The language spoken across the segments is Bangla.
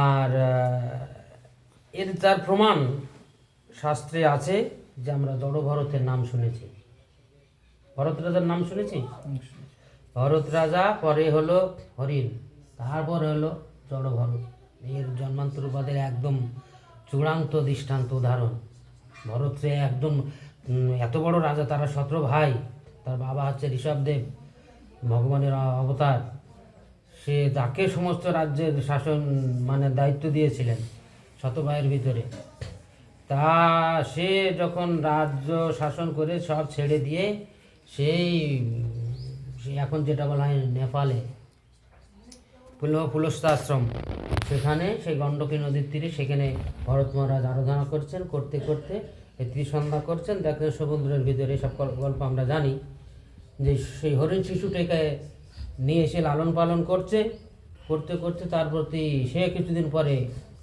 আর এর তার প্রমাণ শাস্ত্রে আছে যে আমরা জড় ভরতের নাম শুনেছি। ভরত রাজার নাম শুনেছি? ভরত রাজা পরে হলো হরিণ, তারপরে হলো জড় ভরত এর জন্মান্তর উপাদের একদম চূড়ান্ত দৃষ্টান্ত উদাহরণ। ভরত সে একদম এত বড় রাজা, তারা সতেরো ভাই, তার বাবা হচ্ছে ঋষভদেব, ভগবানের অবতার। সে যাকে সমস্ত রাজ্যের শাসন মানে দায়িত্ব দিয়েছিলেন শত ভাইয়ের ভিতরে। তা সে যখন রাজ্য শাসন করে সব ছেড়ে দিয়ে সেই এখন যেটা বলা হয় নেপালে পুলস্ত আশ্রম সেখানে সেই গণ্ডকী নদীর তীরে সেখানে ভরত মহারাজ আরাধনা করছেন, করতে করতে এই ত্রিসন্ধ্যা করছেন। দেখেন সমুদ্রের ভিতরে সব গল্প আমরা জানি যে সেই হরিণ শিশুটাকে নিয়ে এসে লালন পালন করছে। করতে করতে তার প্রতি সে কিছুদিন পরে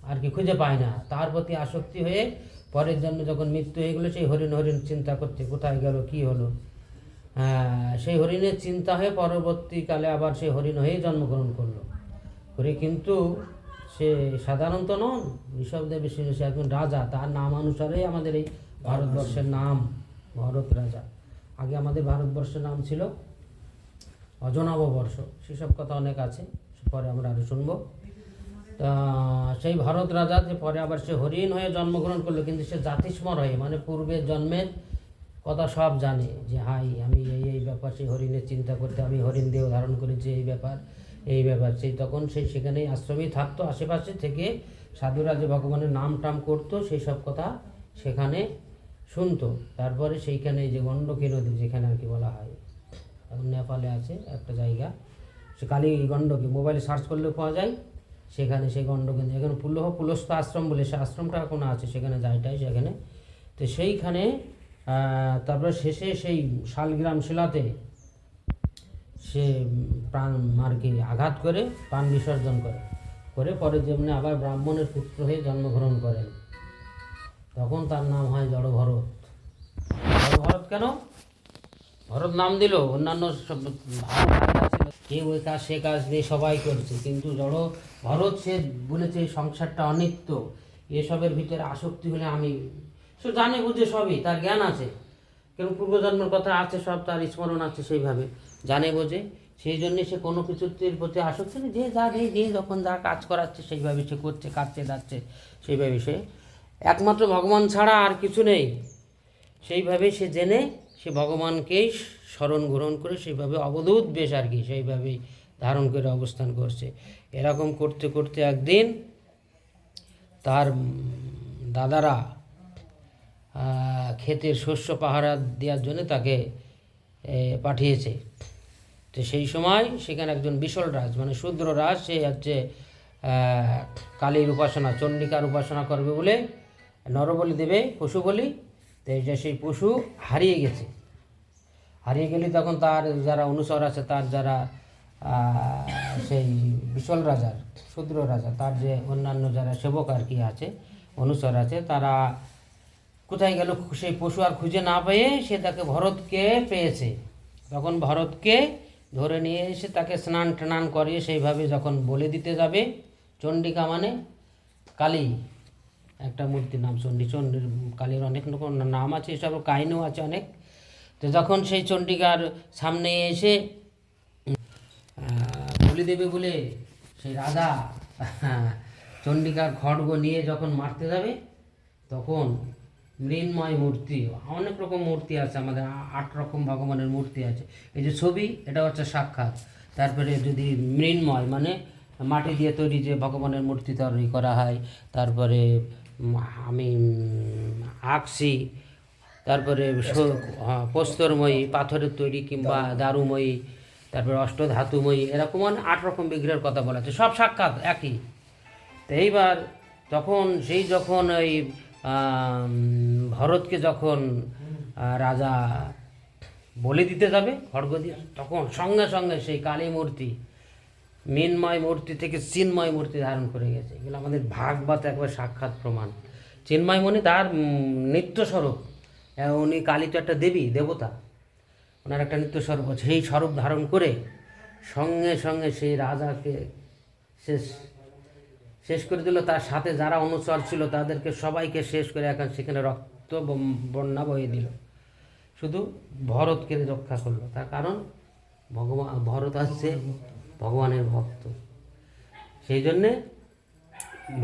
আর কি খুঁজে পায় না। তার প্রতি আসক্তি হয়ে পরের জন্য যখন মৃত্যু হয়ে গেলো, সেই হরিণ হরিণ চিন্তা করছে, কোথায় গেল, কি হলো? সেই হরিণের চিন্তা হয়ে পরবর্তীকালে আবার সেই হরিণ হয়ে জন্মগ্রহণ করল। করে কিন্তু সে সাধারণত নন ঋষভদেব সে একজন রাজা। তার নাম অনুসারেই আমাদের এই ভারতবর্ষের নাম, ভরত রাজা। আগে আমাদের ভারতবর্ষের নাম ছিল অজনাব বর্ষ, সেসব কথা অনেক আছে পরে আমরা আরও শুনব। তা সেই ভারত রাজা যে পরে আবার সে হরিণ হয়ে জন্মগ্রহণ করল, কিন্তু সে জাতিস্মর হয়ে মানে পূর্বের জন্মের কথা সব জানে, যে হাই, আমি এই এই ব্যাপার, সেই হরিণের চিন্তা করতে, আমি হরিণ দেহ ধারণ করেছি, এই ব্যাপার এই ব্যাপার, সেই তখন সেই সেখানেই আশ্রমেই থাকতো, আশেপাশে থেকে সাধুরা যে ভগবানের নাম টাম করতো, সেই সব কথা সেখানে শুনতো। তারপরে সেইখানে যে গণ্ডকী নদী, যেখানে আর কি বলা হয়। এখন নেপালে আছে একটা জায়গা। সে কালী গণ্ডকী মোবাইলে সার্চ করলে পাওয়া যায়। সেখানে সেই গণ্ডকী এখানে পুলহ, পুলস্ত আশ্রম বলে সে আশ্রমটা এখনও আছে, সেখানে যাইটাই সেখানে। তো সেইখানে তারপরে শেষে সেই শালগ্রাম শিলাতে সে প্রাণ আর কি আঘাত করে, প্রাণ বিসর্জন করে। করে পরে যেমনি আবার ব্রাহ্মণের পুত্র হয়ে জন্মগ্রহণ করেন তখন তার নাম হয় জড় ভরত জড় ভরত কেন? ভরত নাম দিল, অন্যান্য সব কেউ ওই কাজ, সে কাজ দিয়ে সবাই করছে, কিন্তু জড় ভরত সে বলেছে সংসারটা অনিত্য, এসবের ভিতরে আসক্তি হলে আমি, সে জানে বুঝে সবই, তার জ্ঞান আছে। কেন পূর্বজন্মের কথা আছে, সব তার স্মরণ আছে সেইভাবে, জানে বোঝে। সেই জন্যে সে কোনো কিছুর প্রতি আসক্তি নেই, যে যা যে যে যখন যা কাজ করাচ্ছে সেইভাবে সে করছে, কাটছে যাচ্ছে সেইভাবে সে। একমাত্র ভগবান ছাড়া আর কিছু নেই, সেইভাবে সে জেনে সে ভগবানকেই স্মরণ গ্রহণ করে সেইভাবে অবধূত বেশ আর কি সেইভাবেই ধারণ করে অবস্থান করছে। এরকম করতে করতে একদিন তার দাদারা ক্ষেতের শস্য পাহারা দেওয়ার জন্য তাকে পাঠিয়েছে। তো সেই সময় সেখানে একজন বিশল রাজ মানে শূদ্র রাজ, সে হচ্ছে কালীর উপাসনা, চণ্ডিকার উপাসনা করবে বলে নরবলি দেবে পশু বলি তো যে সেই পশু হারিয়ে গেছে। হারিয়ে গেলে তখন তার যারা অনুসর আছে, তার যারা সেই বিশল রাজার, শূদ্র রাজা, তার যে অন্যান্য যারা সেবক আর কি আছে অনুসর আছে, তারা কোথায় গেল সেই পশু আর খুঁজে না পেয়ে সে তাকে ভরতকে পেয়েছে। তখন ভরতকে ধরে নিয়ে এসে তাকে স্নান টান করিয়ে সেইভাবে যখন বলে দিতে যাবে, চণ্ডিকা মানে কালী একটা মূর্তির নাম চণ্ডী। চণ্ডীর কালীর অনেক রকম নাম আছে, এসব কাহিনীও আছে অনেক। তো যখন সেই চণ্ডিকার সামনে এসে বলি দেবে বলে সেই রাজা চণ্ডিকার খড়গ নিয়ে যখন মারতে যাবে, তখন মৃন্ময় মূর্তি, অনেক রকম মূর্তি আছে আমাদের, আট রকম ভগবানের মূর্তি আছে। এই যে ছবি, এটা হচ্ছে সাক্ষাৎ। তারপরে যদি মৃন্ময় মানে মাটি দিয়ে তৈরি যে ভগবানের মূর্তি তৈরি করা হয়, তারপরে আমি আঁকছি তারপরে হ্যাঁ, প্রস্তরময়ী পাথরের তৈরি কিংবা দারুময়ী তারপরে অষ্টধাতুময়ী এরকম অনেক আট রকম বিগ্রহের কথা বলা আছে সব সাক্ষাৎ একই। তো এইবার তখন সেই যখন ওই ভরতকে যখন রাজা বলে দিতে যাবে খড়গ দিয়ে তখন সঙ্গে সঙ্গে সেই কালী মূর্তি মিনময় মূর্তি থেকে চিন্ময় মূর্তি ধারণ করে গেছে। এগুলো আমাদের ভাগবত একবার সাক্ষাৎ প্রমাণ। চিন্ময় মণি তার নিত্যস্বরূপ। উনি কালী তো একটা দেবী, দেবতা। ওনার একটা নিত্যস্বরূপ আছে। সেই স্বরূপ ধারণ করে সঙ্গে সঙ্গে সেই রাজাকে শেষ শেষ করে দিল। তার সাথে যারা অনুচর ছিল, তাদেরকে সবাইকে শেষ করে এখন সেখানে রক্ত বন্যা বয়ে দিল। শুধু ভরতকে রক্ষা করল। তার কারণ ভগবান ভরত হচ্ছে ভগবানের ভক্ত। সেই জন্যে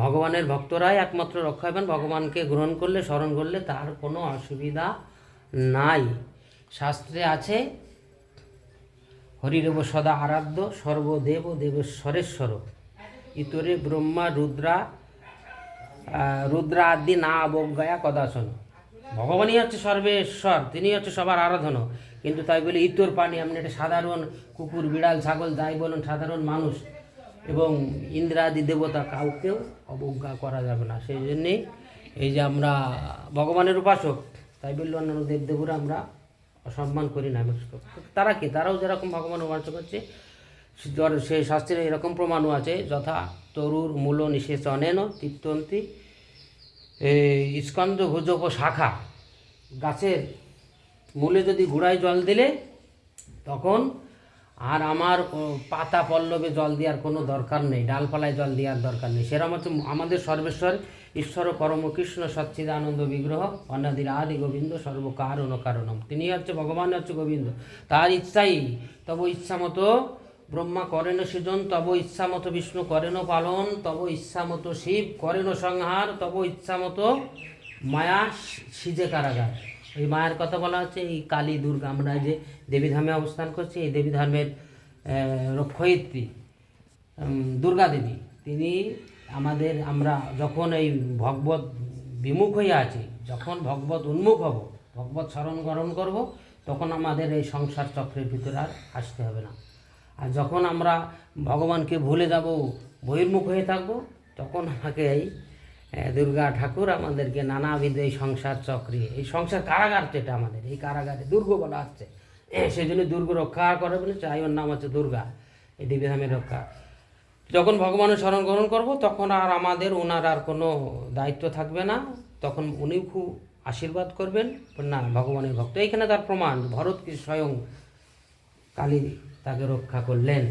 ভগবানের ভক্তরাই একমাত্র রক্ষা হবেন ভগবানকে গ্রহণ করলে, স্মরণ করলে তার কোনো অসুবিধা নাই। শাস্ত্রে আছে, হরিদেব সদা আরাধ্য, সর্বদেব দেবেশ্বরেশ্বর। ইতরে ব্রহ্মা, রুদ্রা রুদ্রা আদি না অবজ্ঞায়া কদাসন ভগবানই হচ্ছে সর্বেশ্বর তিনি হচ্ছে সবার আরাধনা। কিন্তু তাই বলে, ইতর পানি, আপনি একটা সাধারণ কুকুর, বিড়াল, ছাগল, যাই বলুন, সাধারণ মানুষ এবং ইন্দ্রাদি দেবতা কাউকেও অবজ্ঞা করা যাবে না। সেই জন্যেই এই যে আমরা ভগবানের উপাসক, তাই বললে অন্যান্য দেবদেবরা আমরা অসম্মান করি না। তারা কি? তারাও যেরকম ভগবান উপাসক করছে সে শাস্ত্রে এরকম প্রমাণও আছে, যথা তরুর মূল নিশেষ অনেন তীর্থন্তী স্কন্দ ভুজক শাখা গাছের মূলে যদি গুড়ায় জল দিলে, তখন আর আমার পাতা পল্লবে জল দেওয়ার কোনো দরকার নেই, ডালপালায় জল দেওয়ার দরকার নেই। সেরকম হচ্ছে আমাদের সর্বেশ্বর ঈশ্বর পরম কৃষ্ণ সচ্চিদানন্দ বিগ্রহ অনাদির আদি গোবিন্দ সর্বকারণ কারণম। তিনি হচ্ছে ভগবান, হচ্ছে গোবিন্দ। তার ইচ্ছাই, তব ইচ্ছা মতো ব্রহ্মা করেন সৃজন, তব ইচ্ছা মতো বিষ্ণু করেন পালন, তব ইচ্ছা মতো শিব করেন সংহার, তব ইচ্ছা মতো মায়া সিজে কারাগার। এই মায়ের কথা বলা হচ্ছে, এই কালী দুর্গা। আমরা যে দেবী ধামে অবস্থান করছি, এই দেবী ধর্মের রক্ষয়িত্রী দুর্গা দেবী। তিনি আমাদের, আমরা যখন এই ভগবত বিমুখ হয়ে আছি, যখন ভগবত উন্মুখ হব, ভগবত স্মরণ গ্রহণ করব, তখন আমাদের এই সংসার চক্রের ভিতরে আর আসতে হবে না। আর যখন আমরা ভগবানকে ভুলে যাব, বহির্মুখ হয়ে থাকব, তখন আমাকে এই দুর্গা ঠাকুর আমাদেরকে নানাবিধ এই সংসার চক্রে, এই সংসার কারাগার যেটা আমাদের, এই কারাগারে দুর্গ বলা হচ্ছে। সেই জন্য দুর্গ রক্ষা করে বলে চাই, ওর নাম হচ্ছে দুর্গা, এই দেবীধামের রক্ষা। যখন ভগবানের স্মরণ গ্রহণ করব, তখন আর আমাদের ওনার আর কোনো দায়িত্ব থাকবে না। তখন উনি খুব আশীর্বাদ করবেন। না, ভগবানের ভক্ত। এইখানে তার প্রমাণ ভরতকে স্বয়ং কালী তাকে রক্ষা করলেন।